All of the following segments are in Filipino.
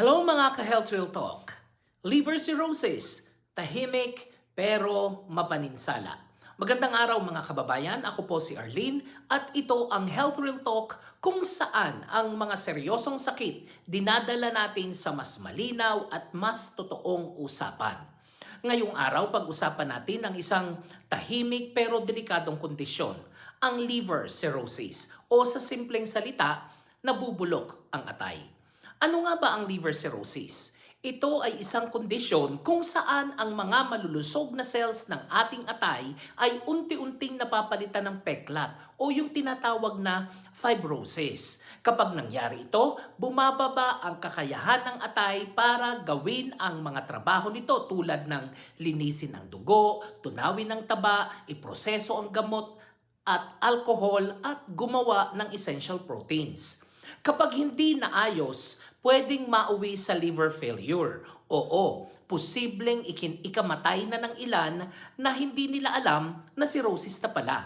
Hello mga ka-Health Real Talk. Liver cirrhosis, tahimik pero mapaninsala. Magandang araw mga kababayan, ako po si Arlene at ito ang Health Real Talk kung saan ang mga seryosong sakit dinadala natin sa mas malinaw at mas totoong usapan. Ngayong araw, pag-usapan natin ang isang tahimik pero delikadong kondisyon, ang liver cirrhosis o sa simpleng salita, nabubulok ang atay. Ano nga ba ang liver cirrhosis? Ito ay isang kondisyon kung saan ang mga malulusog na cells ng ating atay ay unti-unting napapalitan ng peklat o yung tinatawag na fibrosis. Kapag nangyari ito, bumababa ang kakayahan ng atay para gawin ang mga trabaho nito tulad ng linisin ang dugo, tunawin ang taba, iproseso ang gamot at alcohol at gumawa ng essential proteins. Kapag hindi naayos, pwedeng mauwi sa liver failure. Oo, posibleng ikin ikamatay na ng ilan na hindi nila alam na cirrhosis na pala.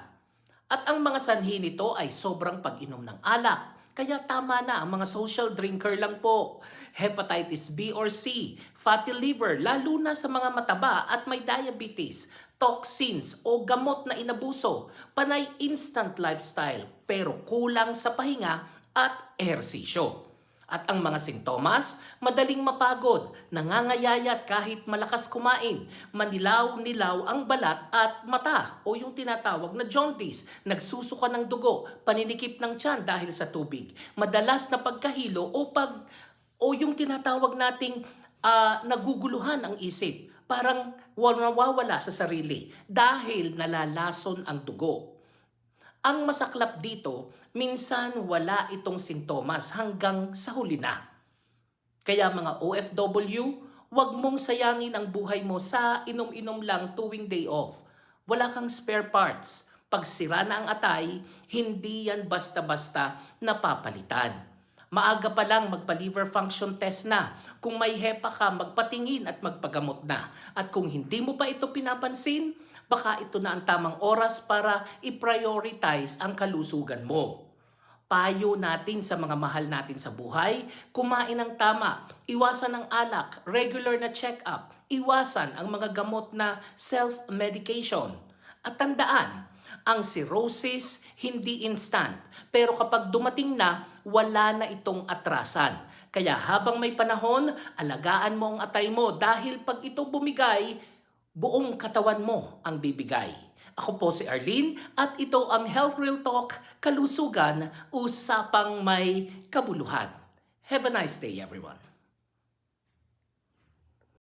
At ang mga sanhi nito ay sobrang pag-inom ng alak. Kaya tama na ang mga social drinker lang po. Hepatitis B or C, fatty liver, lalo na sa mga mataba at may diabetes, toxins o gamot na inabuso, panay instant lifestyle pero kulang sa pahinga at ehersisyo. At ang mga sintomas, madaling mapagod, nangangayayat kahit malakas kumain, manilaw-nilaw ang balat at mata o yung tinatawag na jaundice, nagsusuka ng dugo, paninikip ng tiyan dahil sa tubig, madalas na pagkahilo o pag o yung tinatawag nating ah, naguguluhan ang isip, parang nawawala sa sarili dahil nalalason ang dugo. Ang masaklap dito, minsan wala itong sintomas hanggang sa huli na. Kaya mga OFW, huwag mong sayangin ang buhay mo sa inom-inom lang tuwing day off. Wala kang spare parts. Pag sira na ang atay, hindi yan basta-basta napapalitan. Maaga pa lang magpa-liver function test na. Kung may hepa ka, magpatingin at magpagamot na. At kung hindi mo pa ito pinapansin, baka ito na ang tamang oras para i-prioritize ang kalusugan mo. Payo natin sa mga mahal natin sa buhay, kumain ng tama, iwasan ng alak, regular na check-up, iwasan ang mga gamot na self-medication. At tandaan, ang cirrhosis hindi instant, pero kapag dumating na, wala na itong atrasan. Kaya habang may panahon, alagaan mo ang atay mo dahil pag ito bumigay, buong katawan mo ang bibigay. Ako po si Arlene at ito ang Health Real Talk, kalusugan, usapang may kabuluhan. Have a nice day everyone.